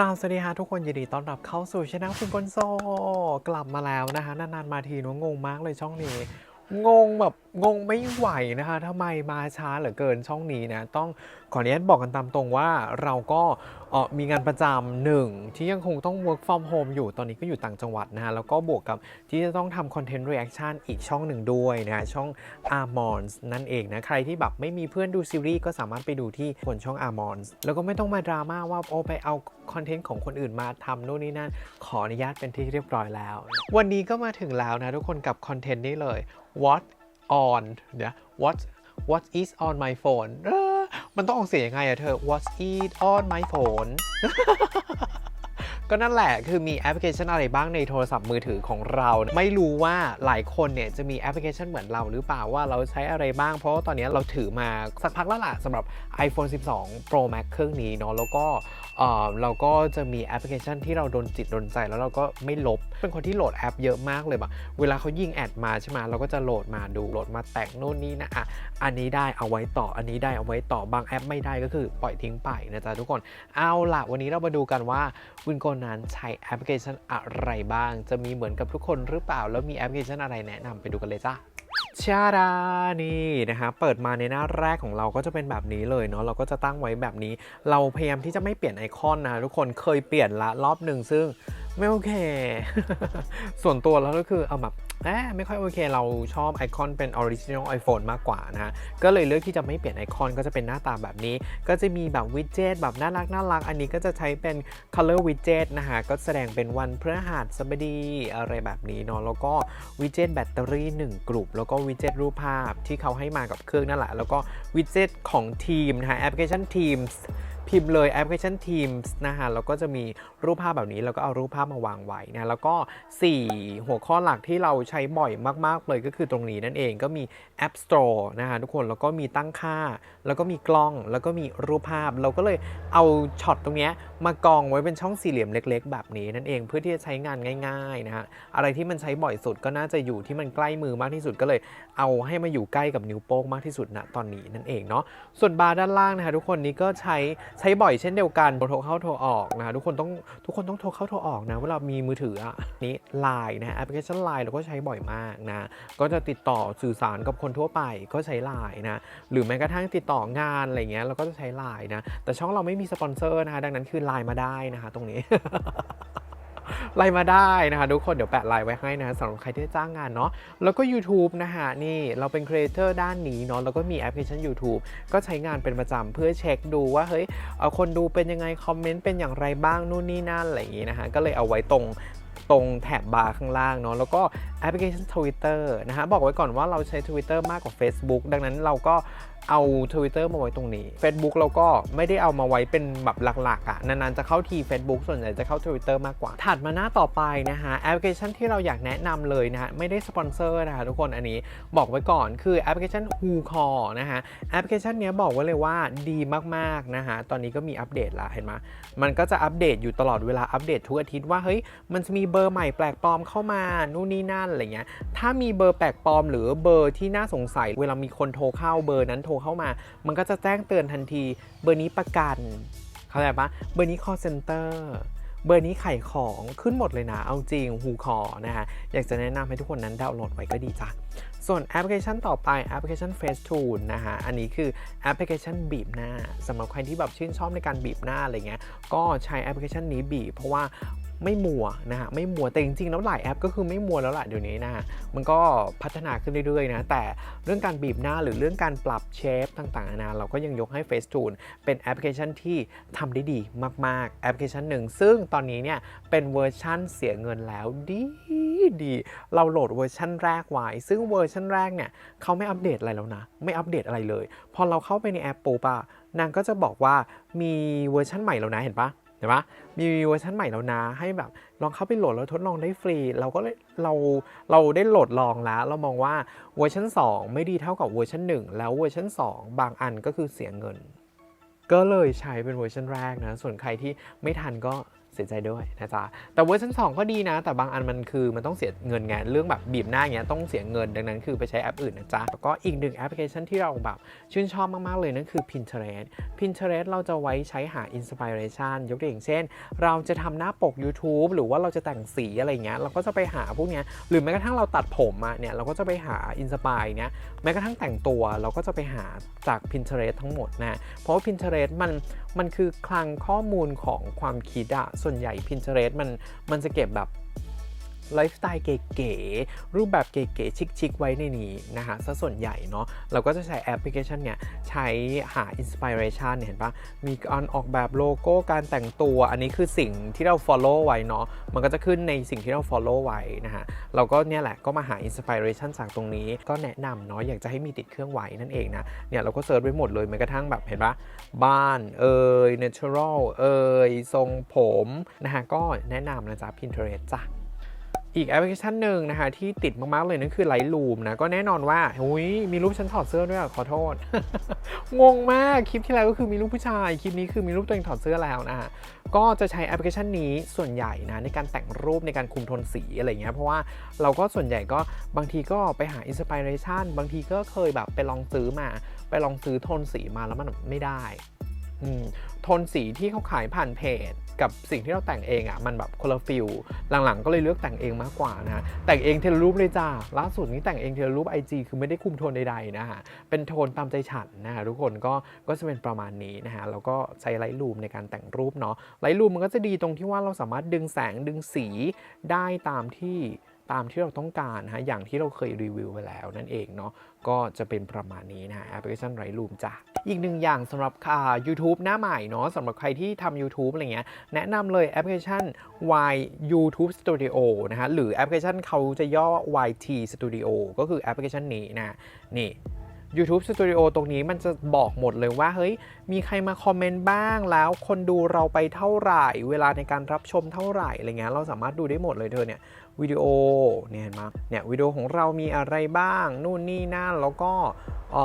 ราสวัสดีฮะทุกคนยินดีต้อนรับเข้าสู่ช่องคุณกนโซ กลับมาแล้วนะคะ นานๆมาทีนัวงงมากเลยช่องนี้ งงแบบ งงไม่ไหวนะคะทำไมมาช้าเหลือเกินช่องนี้นะ ต้องขออนุญาตบอกกันตามตรงว่าเราก็มีงานประจำหนึ่งที่ยังคงต้อง work from home อยู่ตอนนี้ก็อยู่ต่างจังหวัดนะฮะ แล้วก็บวกกับที่จะต้องทำ content reaction อีกช่องหนึ่งด้วยนะะช่อง Armons นั่นเองนะ ใครที่แบบไม่มีเพื่อนดูซีรีส์ก็สามารถไปดูที่บนช่อง Armons แล้วก็ไม่ต้องมาดราม่าว่าโอไปเอาคอนเทนต์ของคนอื่นมาทำนู่นนี่นั่นขออนุญาตเป็นที่เรียบร้อยแล้ว วันนี้ก็มาถึงแล้วนะทุกคนกับคอนเทนต์นี้เลย what on เดี๋ยว what what is on my phone มันต้องออกเสียงยังไงอะเธอ what is on my phone ก็นั่นแหละคือมีแอปพลิเคชันอะไรบ้างในโทรศัพท์มือถือของเรา ไม่รู้ว่าหลายคนเนี่ยจะมีแอปพลิเคชันเหมือนเราหรือเปล่าว่าเราใช้อะไรบ้าง เพราะว่าตอนนี้เราถือมาสักพักแล้วล่ะสำหรับ iPhone 12 Pro Max เครื่องนี้เนาะแล้วก็เอ่อเราก็จะมีแอปพลิเคชันที่เราโดนจิตโดนใจแล้วเราก็ไม่ลบ เป็นคนที่โหลดแอปเยอะมากเลยแบบเวลาเขายิงแอดมาใช่ไหมเราก็จะโหลดมาดูโหลดมาแต่งโน่นนี่นะอะอันนี้ได้เอาไว้ต่ออันนี้ได้เอาไว้ต่อบางแอปไม่ได้ก็คือปล่อยทิ้งไปนะจ๊ะทุกคนเอาล่ะวันนี้เรามาดูกันว่าวินโกนั้นใช้แอปพลิเคชันอะไรบ้าง จะมีเหมือนกับทุกคนหรือเปล่า แล้วมีแอปพลิเคชันอะไรแนะนำไปดูกันเลยจ้าชาดานี่นะฮะเปิดมาในหน้าแรกของเราก็จะเป็นแบบนี้เลยเนาะเราก็จะตั้งไว้แบบนี้ เราพยายามที่จะไม่เปลี่ยนไอคอนนะทุกคนเคยเปลี่ยนละรอบหนึ่งซึ่งไม่โอเค ส่วนตัวแล้วก็คือเอาแบบ อบไม่ค่อยโอเค เราชอบไอคอนเป็น Original iPhone มากกว่านะฮะ ก็เลยเลือกที่จะไม่เปลี่ยนไอคอนก็จะเป็นหน้าตาแบบนี้ ก็จะมีแบบวิดเจ็ตแบบน่ารักน่ารัก อันนี้ก็จะใช้เป็น Color Widget นะฮะ ก็แสดงเป็นวันพฤหัสบดีอะไรแบบนี้เนาะ แล้วก็วิดเจ็ตแบตเตอรี่ 1 กลุ่ม แล้วก็วิดเจ็ตรูปภาพที่เขาให้มากับเครื่องนั่นแหละ แล้วก็วิดเจ็ตของทีมนะฮะแอปพลิเคชัน Teams พิมพ์เลยแอปพลิเคชัน Teams นะฮะแล้วก็จะมีรูปภาพแบบนี้ แล้วก็เอารูปภาพมาวางไว้นะ แล้วก็ 4 หัวข้อหลักที่เราใช้บ่อยมาก ๆ เลยก็คือตรงนี้นั่นเองก็มี App Store นะฮะทุกคน แล้วก็มีตั้งค่า แล้วก็มีกล้อง แล้วก็มีรูปภาพ เราก็เลยเอาช็อตตรงนี้มากองไว้เป็นช่องสี่เหลี่ยมเล็ก ๆ แบบนี้นั่นเอง เพื่อที่จะใช้งานง่าย ๆ นะฮะ อะไรที่มันใช้บ่อยสุดก็น่าจะอยู่ที่มันใกล้มือมากที่สุดก็เลย เอาให้มาอยู่ใกล้กับนิ้วโป้งมากที่สุดณตอนนี้นั่นเองเนาะ ส่วนบาร์ด้านล่างนะคะทุกคนนี้ก็ใช้ใช้บ่อยเช่นเดียวกันโทรเข้าโทรออกนะคะทุกคนต้องทุกคนต้องโทรเข้าโทรออกนะเวลามีมือถืออะนี้ไลน์นะแอปพลิเคชันไลน์เราก็ใช้บ่อยมากนะก็จะติดต่อสื่อสารกับคนทั่วไปก็ใช้ไลน์นะหรือแม้กระทั่งติดต่องานอะไรเงี้ยเราก็จะใช้ไลน์นะแต่ช่องเราไม่มีสปอนเซอร์นะคะดังนั้นคือไลน์มาได้นะคะตรงนี้ ไลน์มาได้นะคะทุกคนเดี๋ยวแปะไลน์ไว้ให้นะสำหรับใครที่จะจ้างงานเนาะแล้วก็ YouTube นะฮะนี่เราเป็นครีเอเตอร์ด้านนี้เนาะแล้วก็มีแอปพลิเคชัน YouTube ก็ใช้งานเป็นประจำเพื่อเช็คดูว่าเฮ้ยเอ่อคนดูเป็นยังไง คอมเมนต์เป็นอย่างไรบ้างนู่นนี่นั่นอะไรอย่างงี้นะฮะก็เลยเอาไว้ตรงตรงแถบบาร์ข้างล่างเนาะแล้วก็แอปพลิเคชัน Twitter นะฮะบอกไว้ก่อนว่าเราใช้ Twitter มากกว่า Facebook ดังนั้นเราก็ เอา Twitter มาไว้ตรงนี้ Facebook เราก็ไม่ได้เอามาไว้เป็นแบบหลักๆอะ่ะนานๆจะเข้าที Facebook ส่วนใหญ่จะเข้า Twitter มากกว่า ถัดมาหน้าต่อไปนะฮะแอปพลิเคชันที่เราอยากแนะนำเลยนะฮะไม่ได้สปอนเซอร์นะคะทุกคนอันนี้บอกไว้ก่อนคือแอปพลิเคชัน Who Call นะฮะแอปพลิเคชันเนี้ยบอกไว้เลยว่าดีมากๆนะฮะตอนนี้ก็มีอัปเดตละเห็นไหมมันก็จะอัปเดตอยู่ตลอดเวลาอัปเดตทุกอาทิตย์ว่าเฮ้ยมันจะมีเบอร์ใหม่แปลกปลอมเข้ามานู่นนี่นั่นอะไรเงี้ยถ้ามีเบอร์แปลกปลอม หรือเบอร์ที่น่าสงสัย เวลามีคนโทรเข้าเบอร์นั้นโทรเข้ามา มันก็จะแจ้งเตือนทันที เบอร์นี้ประกัน เข้าใจปะเบอร์นี้ call center เบอร์นี้ไข่ของขึ้นหมดเลยนะ เอาจริงฮูคอนะฮะ อยากจะแนะนำให้ทุกคนนั้นดาวน์โหลดไว้ก็ดีจ้ะ ส่วนแอปพลิเคชันต่อไปแอปพลิเคชัน Facetune นะฮะ อันนี้คือแอปพลิเคชันบีบหน้าสำหรับใครที่แบบชื่นชอบในการบีบหน้าอะไรเงี้ย ก็ใช้แอปพลิเคชันนี้บีบ เพราะว่า ไม่มัวนะฮะไม่มัวแต่จริงๆแล้วหลายแอปก็คือไม่มัวแล้วล่ะเดี๋ยวนี้นะฮะมันก็พัฒนาขึ้นเรื่อยๆนะแต่เรื่องการบีบหน้าหรือเรื่องการปรับเชฟต่างๆนานเราก็ยังยกให้ Facetune เป็นแอปพลิเคชันที่ทำได้ดีมากๆแอปพลิเคชันหนึ่ง ซึ่งตอนนี้เนี่ยเป็นเวอร์ชั่นเสียเงินแล้วดีดี เราโหลดเวอร์ชั่นแรกไว้ ซึ่งเวอร์ชั่นแรกเนี่ยเขาไม่อัปเดตอะไรแล้วนะ ไม่อัปเดตอะไรเลย พอเราเข้าไปในแอปปุ๊บอะนางก็จะบอกว่ามีเวอร์ชั่นใหม่แล้วนะเห็นปะ ห็นปะมีเวอร์ชันใหม่แล้วนะ ให้แบบลองเข้าไปโหลดแล้วทดลองได้ฟรี เราก็เลยเราเราได้โหลดลองแล้ว เรามองว่าเวอร์ชัน2 ไม่ดีเท่ากับเวอร์ชัน1 แล้วเวอร์ชัน2 บางอันก็คือเสียเงิน ก็เลยใช้เป็นเวอร์ชันแรกนะ ส่วนใครที่ไม่ทันก็ เสียใจด้วยนะจ๊ะแต่เวอร์ชัน2ก็ดีนะ แต่บางอันมันคือมันต้องเสียเงินไงเรื่องแบบบีบหน้าอย่างเงี้ยต้องเสียเงินดังนั้นคือไปใช้แอปอื่นนะจ๊ะแล้วก็อีกหนึ่งแอปพลิเคชันที่เราแบบชื่นชอบมาก ๆ เลยนั่นคือ Pinterest Pinterest เราจะไว้ใช้หาอินสปิเรชันยกตัวอย่างเช่น เราจะทำหน้าปก YouTube หรือว่าเราจะแต่งสีอะไรเงี้ยเราก็จะไปหาพวกเนี้ยหรือแม้กระทั่งเราตัดผมอะเนี่ยเราก็จะไปหาอินสปายเนี้ยแม้กระทั่งแต่งตัวเราก็จะไปหาจาก Pinterest ทั้งหมดนะเพราะว่า Pinterest มัน มันคือคลังข้อมูลของความคิดอะส่วนใหญ่ Pinterest มันมันจะเก็บแบบ ไลฟ์สไตล์เก๋ๆรูปแบบเก๋ๆชิคๆไว้ในนี้นะฮะซะส่วนใหญ่เนาะเราก็จะใช้แอปพลิเคชันเนี่ยใช้หาอินสปิเรชันเห็นปะมีการออกแบบโลโก้การแต่งตัวอันนี้คือสิ่งที่เรา follow ไว้เนาะมันก็จะขึ้นในสิ่งที่เรา follow ไว้นะฮะเราก็เนี่ยแหละก็มาหาอินสปิเรชันจากตรงนี้ก็แนะนำเนาะอยากจะให้มีติดเครื่องไว้นั่นเองนะเนี่ยเราก็เซิร์ชไว้หมดเลยแม้กระทั่งแบบเห็นปะบ้านเอ่ย natural เอ่ยทรงผมนะฮะก็แนะนำนะจ๊ะ Pinterest จ้ะ อีกแอปพลิเคชันหนึ่งนะคะที่ติดมากๆเลยนั่นคือ Lightroom นะ ก็แน่นอนว่าหุยมีรูปฉันถอดเสื้อด้วยอขอโทษ งงมาก คลิปที่แล้วก็คือมีรูปผู้ชาย คลิปนี้คือมีรูปตัวเองถอดเสื้อแล้วนะฮะก็จะใช้แอปพลิเคชันนี้ส่วนใหญ่นะในการแต่งรูปในการคุมโทนสีอะไรเงี้ยเพราะว่าเราก็ส่วนใหญ่ก็บางทีก็ไปหาอินสปิเรชันบางทีก็เคยแบบไปลองซื้อมา ไปลองซื้อโทนสีมาแล้วมันไม่ได้อืม โทนสีที่เขาขายผ่านเพจ กับสิ่งที่เราแต่งเองอะ่ะมันแบบคนละฟิลหลังๆ ก็เลยเลือกแต่งเองมากกว่านะฮะแต่งเองเทเลรูปเลยจ้าล่าสุดนี้แต่งเองเทเลรูป IG คือไม่ได้คุมโทนใดๆนะฮะเป็นโทนตามใจฉันนะฮะทุกคนก็ก็จะเป็นประมาณนี้นะฮะแล้วก็ใช้ไลท์รูมในการแต่งรูปเนาะไลท์รูมมันก็จะดีตรงที่ว่าเราสามารถดึงแสงดึงสีได้ตามที่ ตามที่เราต้องการนะฮะอย่างที่เราเคยรีวิวไปแล้วนั่นเองเนาะก็จะเป็นประมาณนี้นะแอปพลิเคชันไรล์ลูมจ้ะอีกหนึ่งอย่างสำหรับค่า YouTube หน้าใหม่เนาะสำหรับใครที่ทำ YouTube อะไรเงี้ยแนะนำเลยแอปพลิเคชัน Y YouTube Studio นะฮะหรือแอปพลิเคชันเขาจะย่อ YT Studio ก็คือแอปพลิเคชันนี้นะนี่ YouTube Studio ตรงนี้มันจะบอกหมดเลยว่า เฮ้ย มีใครมาคอมเมนต์บ้างแล้วคนดูเราไปเท่าไหร่ เวลาในการรับชมเท่าไหร่อะไรเงี้ยเราสามารถดูได้หมดเลยเธอเนี่ยวิดีโอเนี่ยเห็นไหมเนี่ยวิดีโอของเรามีอะไรบ้าง นู่นนี่นั่นแล้วก็เอ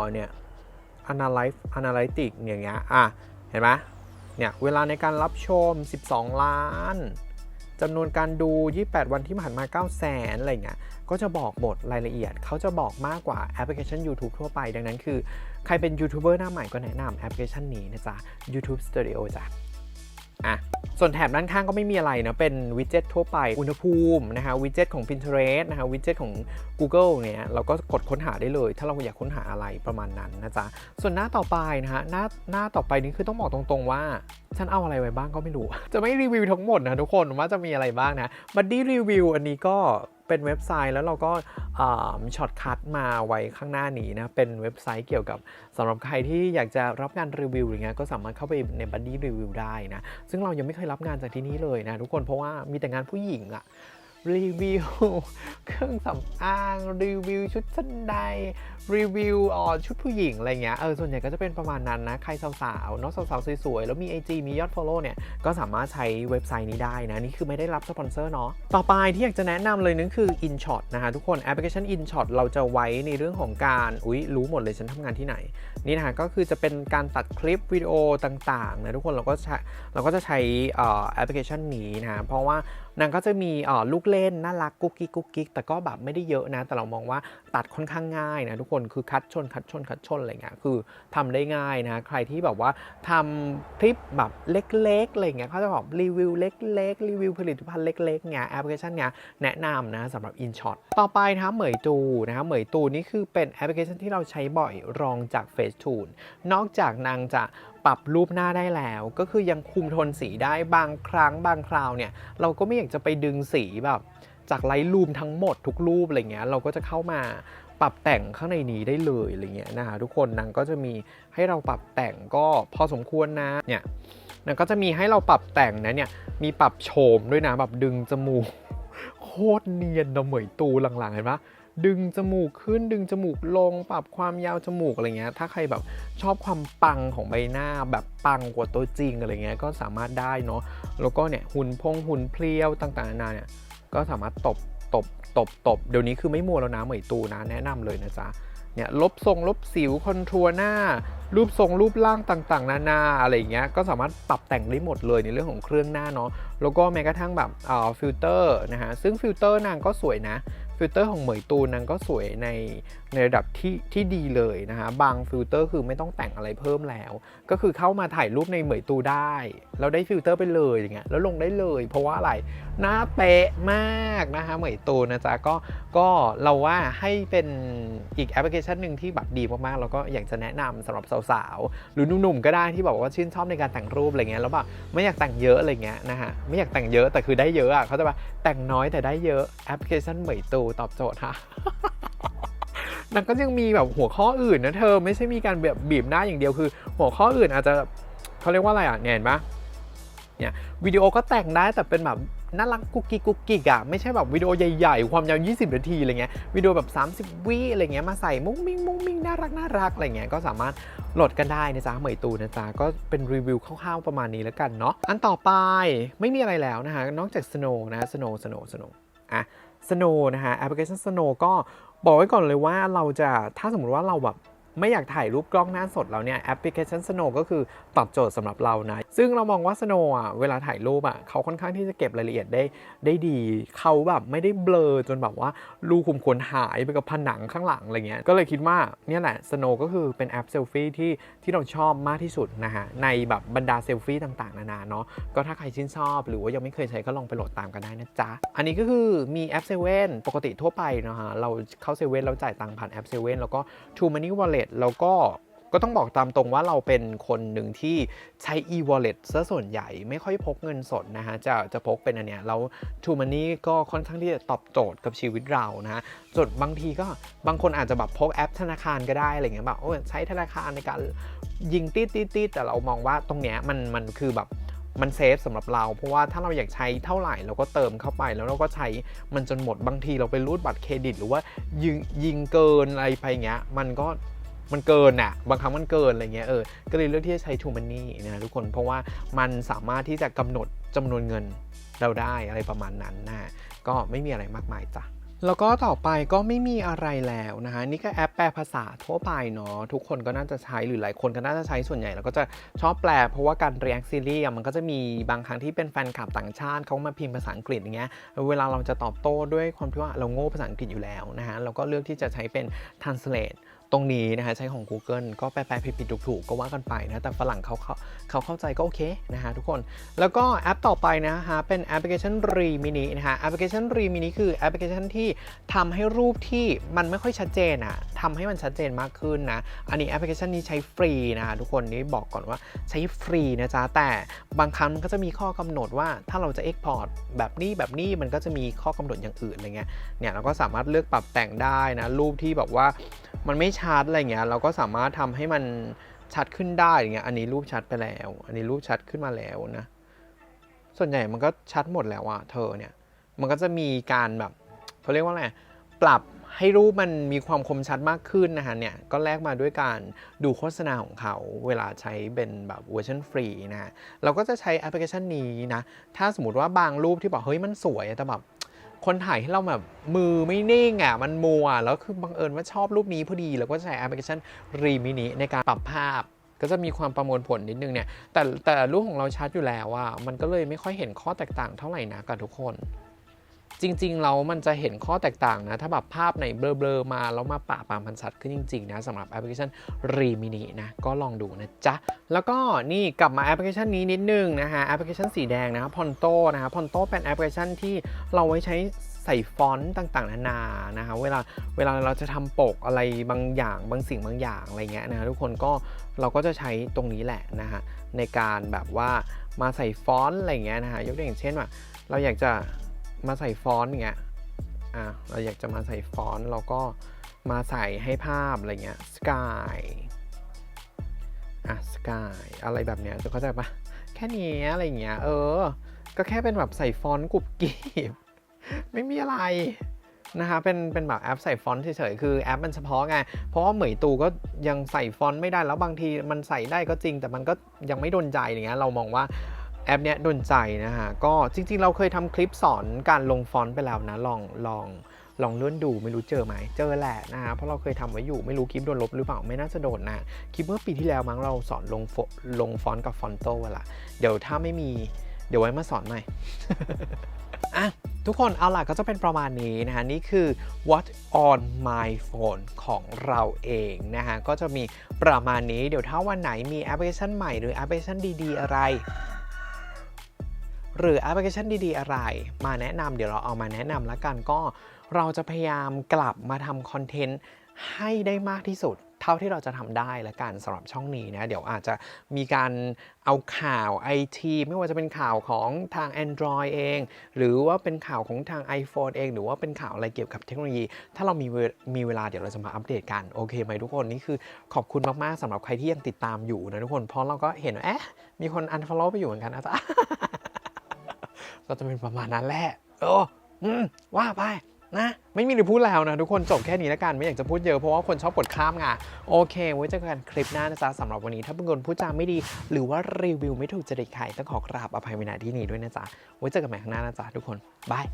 อเนี่ย analyze analytic อย่างเงี้ยอะเห็นไหมเนี่ยเวลาในการรับชม 12 ล้าน จำนวนการดู 28 วันที่ผ่านมา 9 0 0 0 0อะไรเงี้ย ก็จะบอกบทรายละเอียด เขาจะบอกมากกว่าแอปพลิเคชัน YouTube ทั่วไป ดังนั้นคือ ใครเป็นยูทูบเบอร์หน้าใหม่ก็แนะนำแอปพลิเคชันนี้นะจ๊ะ YouTube Studio จ้ะ อะส่วนแถบด้านข้างก็ไม่มีอะไรนะ เป็นวิดเจ็ตทั่วไป อุณหภูมินะฮะ วิดเจ็ตของ Pinterest นะฮะ วิดเจ็ตของ Google เนี่ย เราก็กดค้นหาได้เลย ถ้าเราอยากค้นหาอะไรประมาณนั้นนะจ๊ะ ส่วนหน้าต่อไปนะฮะ หน้าหน้าต่อไปนี้คือต้องบอกตรงๆว่า ฉันเอาอะไรไว้บ้างก็ไม่รู้ จะไม่รีวิวทั้งหมดนะทุกคนว่าจะมีอะไรบ้างนะ บัดดี้รีวิวอันนี้ก็ เป็นเว็บไซต์แล้วเราก็ช็อตคัทมาไว้ข้างหน้านี้นะ เป็นเว็บไซต์เกี่ยวกับสำหรับใครที่อยากจะรับงานรีวิวอย่างเงี้ยก็สามารถเข้าไปในบัดดี้รีวิวได้นะ ซึ่งเรายังไม่เคยรับงานจากที่นี่เลยนะทุกคนเพราะว่ามีแต่งานผู้หญิงอะ รีวิว เครื่องสำอางรีวิว ชุดชั้นในรีวิวอ๋อชุดผู้หญิงอะไรเงี้ยเออส่วนใหญ่ก็จะเป็นประมาณนั้นนะ ใครสาวๆเนาะสาวๆสวยๆ แล้วมี IG มียอด Follow เนี่ย ก็สามารถใช้เว็บไซต์นี้ได้นะ นี่คือไม่ได้รับสปอนเซอร์เนาะต่อไปที่อยากจะแนะนำเลยนั่นคือ InShot นะฮะทุกคนแอปพลิเคชัน InShot เราจะไว้ในเรื่องของการอุ๊ยรู้หมดเลยฉันทำงานที่ไหนนี่นะฮะก็คือจะเป็นการตัดคลิปวิดีโอต่างๆนะทุกคนเราก็ใช้เราก็จะใช้แอปพลิเคชันนี้นะเพราะว่า นางก็จะมีลูกเล่นน่ารักกุ๊กกิ๊กกุ๊กกิ๊กแต่ก็แบบไม่ได้เยอะนะ แต่เรามองว่าตัดค่อนข้างง่ายนะทุกคนคือคัดชนคัดชนคัดชนอะไรเงี้ยคือทำได้ง่ายนะ ใครที่แบบว่าทำคลิปแบบเล็กๆอะไรเงี้ยเขาจะบอกรีวิวเล็กๆรีวิวผลิตภัณฑ์เล็กๆเงี้ยแอปพลิเคชันเนี้ยแนะนำนะสำหรับ InShot ต่อไปนะเหมยตูนะคะเหมยตูนี่คือเป็นแอปพลิเคชันที่เราใช้บ่อยรองจาก Facetune นอกจากนางจะ ปรับรูปหน้าได้แล้ว ก็คือยังคุมโทนสีได้บางครั้งบางคราวเนี่ย เราก็ไม่อยากจะไปดึงสีแบบจากไลท์รูมทั้งหมดทุกรูปอะไรเงี้ยเราก็จะเข้ามาปรับแต่งข้างในนี้ได้เลยอะไรเงี้ยนะคะทุกคนนางก็จะมีให้เราปรับแต่งก็พอสมควรนะเนี่ยนางก็จะมีให้เราปรับแต่งนะเนี่ยมีปรับโฉมด้วยนะแบบดึงจมูกโคตรเนียนนะเหมยตูหลังๆเห็นปะ ดึงจมูกขึ้นดึงจมูกลง ปรับความยาวจมูกอะไรเงี้ย ถ้าใครแบบชอบความปังของใบหน้าแบบปังกว่าตัวจริงอะไรเงี้ยก็สามารถได้เนาะแล้วก็เนี่ยหุ่นพงหุ่นเพลียวต่างๆนานาเนี่ยก็สามารถตบตบตบตบเดี๋ยวนี้คือไม่มัวแล้วนะเหมยตูนะแนะนำเลยนะจ๊ะเนี่ยลบทรงลบสิวคอนทัวร์หน้า รูปทรงรูปร่างต่างๆ นานาอะไรอย่างเงี้ยก็สามารถปรับแต่งได้หมดเลยในเรื่องของเครื่องหน้าเนาะแล้วก็แม้กระทั่งแบบเอ่อฟิลเตอร์นะฮะซึ่งฟิลเตอร์นางก็สวยนะฟิลเตอร์ของเหมยตูนนางก็สวยในในระดับที่ที่ดีเลยนะฮะบางฟิลเตอร์คือไม่ต้องแต่งอะไรเพิ่มแล้ว ก็คือเข้ามาถ่ายรูปในเหมยตูได้แล้วได้ฟิลเตอร์ไปเลยอย่างเงี้ยแล้วลงได้เลย เพราะว่าอะไรหน้าเป๊ะมากนะคะเหมยตูนนะจ๊ะก็ก็เราว่าให้เป็นอีกแอปพลิเคชันหนึ่งที่แบบดีมากๆแล้วก็อยากจะแนะนำสำหรับสาวๆ หรือหนุ่มๆก็ได้ที่บอกว่าชื่นชอบในการแต่งรูปอะไรเงี้ยแล้วแบบไม่อยากแต่งเยอะอะไรเงี้ยนะฮะไม่อยากแต่งเยอะแต่คือได้เยอะอะเขาจะว่าแต่งน้อยแต่ได้เยอะแอปพลิเคชันเหมยตูตอบโจทย์ค่ะมันก็ยังมีแบบหัวข้ออื่นนะเธอไม่ใช่มีการแบบบีบหน้าอย่างเดียวคือ หัวข้ออื่นอาจจะเขาเรียกว่าอะไรอะเนี่ยเห็นปะเนี่ยวิดีโอก็แต่งได้แต่เป็นแบบ น่ารักกุกกิกกุกกิกอะไม่ใช่แบบวิดีโอใหญ่ๆ ความยาว 20 นาทีอะไรเงี้ยวิดีโอแบบ 30 วิอะไรเงี้ยมาใส่มุ้งมิ้งมุ้งมิ้งน่ารักน่ารักอะไรเงี้ยก็สามารถโหลดกันได้นะจ๊ะเหมยตูนะจ๊ะก็เป็นรีวิวคร่าวๆประมาณนี้แล้วกันเนาะอันต่อไปไม่มีอะไรแล้วนะคะนอกจาก Snow นะ Snow Snow Snow อะ Snow นะฮะแอปพลิเคชัน Snow ก็บอกไว้ก่อนเลยว่าเราจะถ้าสมมติว่าเราแบบ ไม่อยากถ่ายรูปกล้องหน้าสดแล้วเนี่ยแอปพลิเคชัน Snow ก็คือตอบโจทย์สำหรับเรานะ ซึ่งเรามองว่า Snow อะเวลาถ่ายรูปอะเขาค่อนข้างที่จะเก็บรายละเอียดได้ได้ดีเขาแบบไม่ได้เบลอจนแบบว่ารูขุมขนหายไปกับผนังข้างหลังอะไรเงี้ยก็เลยคิดว่าเนี่ยแหละ Snow ก็คือเป็นแอปเซลฟี่ที่ที่เราชอบมากที่สุดนะฮะในแบบบรรดาเซลฟี่ต่างๆนานาเนาะก็ถ้าใครชื่นชอบ หรือว่ายังไม่เคยใช้ก็ลองไปโหลดตามกันได้นะจ๊ะอันนี้ก็คือมีแอปเซเว่นปกติทั่วไปนะฮะเราเข้าเซเว่นเราจ่ายตังค์ผ่านแอปเซเว่นแล้วก็ True Money Wallet แล้วก็ก็ต้องบอกตามตรงว่าเราเป็นคนหนึ่งที่ใช้ e-wallet ซะส่วนใหญ่ไม่ค่อยพกเงินสดนะฮะ จะจะพกเป็นอันเนี้ยแล้ว True Money ก็ค่อนข้างที่จะตอบโจทย์กับชีวิตเรานะฮะจดบางทีก็บางคนอาจจะแบบพกแอปธนาคารก็ได้อะไรเงี้ยแบบโอ้ใช้ธนาคารในการยิงตีดตีดตีดแต่เรามองว่าตรงเนี้ยมันมันคือแบบมันเซฟสำหรับเรา เพราะว่าถ้าเราอยากใช้เท่าไหร่เราก็เติมเข้าไปแล้วเราก็ใช้มันจนหมดบางทีเราไปรูดบัตรเครดิต หรือว่ายิงยิงเกินอะไรไปเงี้ยมันก็ มันเกินอะบางครั้งมันเกินอะไรเงี้ยเออก็เลยเลือกที่จะใช้ True Money นะทุกคนเพราะว่ามันสามารถที่จะกำหนดจำนวนเงินเราได้อะไรประมาณนั้นนะก็ไม่มีอะไรมากมายจ้ะแล้วก็ต่อไปก็ไม่มีอะไรแล้วนะฮะนี่ก็แอปแปลภาษาทั่วไปเนาะทุกคนก็น่าจะใช้หรือหลายคนก็น่าจะใช้ส่วนใหญ่แล้วก็จะชอบแปล เพราะว่าการ react series อะมันก็จะมีบางครั้งที่เป็นแฟนคลับต่างชาติเขามาพิมพ์ภาษาอังกฤษอย่างเงี้ยเวลาเราจะตอบโต้ด้วยความที่ว่าเราโง่ภาษาอังกฤษอยู่แล้วนะฮะเราก็เลือกที่จะใช้เป็น translate ตรงนี้นะฮะใช้ของ Google ก็แปลๆผิดๆถูกๆก็ว่ากันไปนะ แต่ฝรั่งเขาเขาเขาเข้าใจก็โอเคนะฮะทุกคน แล้วก็แอปต่อไปนะฮะเป็นแอปพลิเคชัน Re Mini นะฮะแอปพลิเคชัน Re Mini คือแอปพลิเคชันที่ทำให้รูปที่มันไม่ค่อยชัดเจนอะทำให้มันชัดเจนมากขึ้นนะ อันนี้แอปพลิเคชันนี้ใช้ฟรีนะฮะทุกคนนี่บอกก่อนว่าใช้ฟรีนะจ๊ะแต่บางครั้งมันก็จะมีข้อกำหนดว่าถ้าเราจะ Export แบบนี้แบบนี้มันก็จะมีข้อกำหนดอย่างอื่นอะไรเงี้ยเนี่ยเราก็สามารถเลือกปรับแต่งได้นะรูปที่แบบว่ามันไม่ชัดอะไรเงี้ยเราก็สามารถทำให้มันชัดขึ้นได้อย่างเงี้ยอันนี้รูปชัดไปแล้ว อันนี้รูปชัดขึ้นมาแล้วนะ ส่วนใหญ่มันก็ชัดหมดแล้วอะเธอเนี่ย มันก็จะมีการแบบเขาเรียกว่าอะไรปรับให้รูปมันมีความคมชัดมากขึ้นนะฮะเนี่ยก็แลกมาด้วยการดูโฆษณาของเขา เวลาใช้เป็นแบบเวอร์ชันฟรีนะฮะเราก็จะใช้แอปพลิเคชันนี้นะ ถ้าสมมติว่าบางรูปที่บอกเฮ้ยมันสวยแต่แบบ คนถ่ายให้เราแบบมือไม่นิ่งอะมันมัว แล้วคือบังเอิญว่าชอบรูปนี้พอดี แล้วก็ใช้แอปพลิเคชันรีมินิในการปรับภาพ ก็จะมีความประมวลผลนิดนึงเนี่ย แต่แต่รูปของเราชัดอยู่แล้วอะมันก็เลยไม่ค่อยเห็นข้อแตกต่างเท่าไหร่นะกับทุกคน จริงๆเรามันจะเห็นข้อแตกต่างนะ ถ้าแบบภาพไหนเบลอๆมา แล้วมาปะปามันชัดขึ้นจริงๆนะสำหรับแอปพลิเคชันรีมินินะ ก็ลองดูนะจ๊ะ แล้วก็นี่กลับมาแอปพลิเคชันนี้นิดนึงนะฮะแอปพลิเคชันสีแดงนะครับพอนโตนะฮะพอนโตเป็นแอปพลิเคชันที่เราไว้ใช้ใส่ฟอนต์ต่างๆ นานา นะฮะเวลา เวลาเราจะทำปกอะไรบางอย่าง บางสิ่งบางอย่าง อะไรเงี้ยนะฮะทุกคนก็ เราก็จะใช้ตรงนี้แหละนะฮะ ในการแบบว่า มาใส่ฟอนต์อะไรเงี้ยนะฮะ ยกตัวอย่างเช่นว่า เราอยากจะ มาใส่ฟอนต์อย่างเงี้ยอะเราอยากจะมาใส่ฟอนต์เราก็มาใส่ให้ภาพอะไรเงี้ย sky อะ sky อะไรแบบเนี้ยจะเข้าใจปะแค่นี้อะไรเงี้ยเออ ก็แค่เป็นแบบใส่ฟอนต์กรุบกริบไม่มีอะไรนะคะเป็นเป็นแบบแอปใส่ฟอนต์เฉยๆ คือแอปมันเฉพาะไง เพราะว่าเหมยตูก็ยังใส่ฟอนต์ไม่ได้ แล้วบางทีมันใส่ได้ก็จริง แต่มันก็ยังไม่โดนใจอย่างเงี้ย เรามองว่า แอปเนี้ยโดนใจนะฮะ ก็จริงๆ เราเคยทำคลิปสอนการลงฟอนต์ไปแล้วนะ ลองลองลองเลื่อนดูไม่รู้เจอไหมเจอแหละนะฮะเพราะเราเคยทำไว้อยู่ไม่รู้คลิปโดนลบหรือเปล่าไม่น่าจะโดนนะคลิปเมื่อปีที่แล้วมั้งเราสอนลงฟลงฟอนต์กับฟอนโต้ละเดี๋ยวถ้าไม่มีเดี๋ยวไว้มาสอนใหม่อะทุกคนเอาล่ะก็จะเป็นประมาณนี้นะฮะ นี่คือ what on my phone ของเราเองนะฮะ ก็จะมีประมาณนี้เดี๋ยวถ้าวันไหนมีแอปพลิเคชันใหม่หรือแอปพลิเคชันดี ๆ อะไร หรือแอปพลิเคชันดีๆ อะไร มาแนะนำเดี๋ยวเราเอามาแนะนำแล้วกันก็เราจะพยายามกลับมาทำคอนเทนต์ให้ได้มากที่สุด เท่าที่เราจะทำได้ละกันสำหรับช่องนี้นะ เดี๋ยวอาจจะมีการเอาข่าวไอทีไม่ว่าจะเป็นข่าวของทาง Android เอง หรือว่าเป็นข่าวของทาง iPhone เอง หรือว่าเป็นข่าวอะไรเกี่ยวกับเทคโนโลยี ถ้าเรามีเวมีเวลาเดี๋ยวเราจะมาอัปเดตกัน โอเคไหมทุกคน นี่คือขอบคุณมาก ๆสำหรับใครที่ยังติดตามอยู่นะทุกคนเพราะเราก็เห็นว่าเอ๊ะมีคน unfollow ไปอยู่เหมือนกันนะจ๊ะ ก็จะเป็นประมาณนั้นแหละเอออืมว่าไปนะไม่มีอะไรพูดแล้วนะ ทุกคนจบแค่นี้แล้วกันไม่อยากจะพูดเยอะเพราะว่าคนชอบกดข้ามไงโอเค ไว้เจอกันคลิปหน้านะจ๊ะสำหรับวันนี้ถ้าเป็นคนพูดจาไม่ดี หรือว่ารีวิวไม่ถูกจริตใครต้องขอกราบอภัยในที่นี้ด้วยนะจ๊ะไว้เจอกันใหม่ข้างหน้านะจ๊ะทุกคนบาย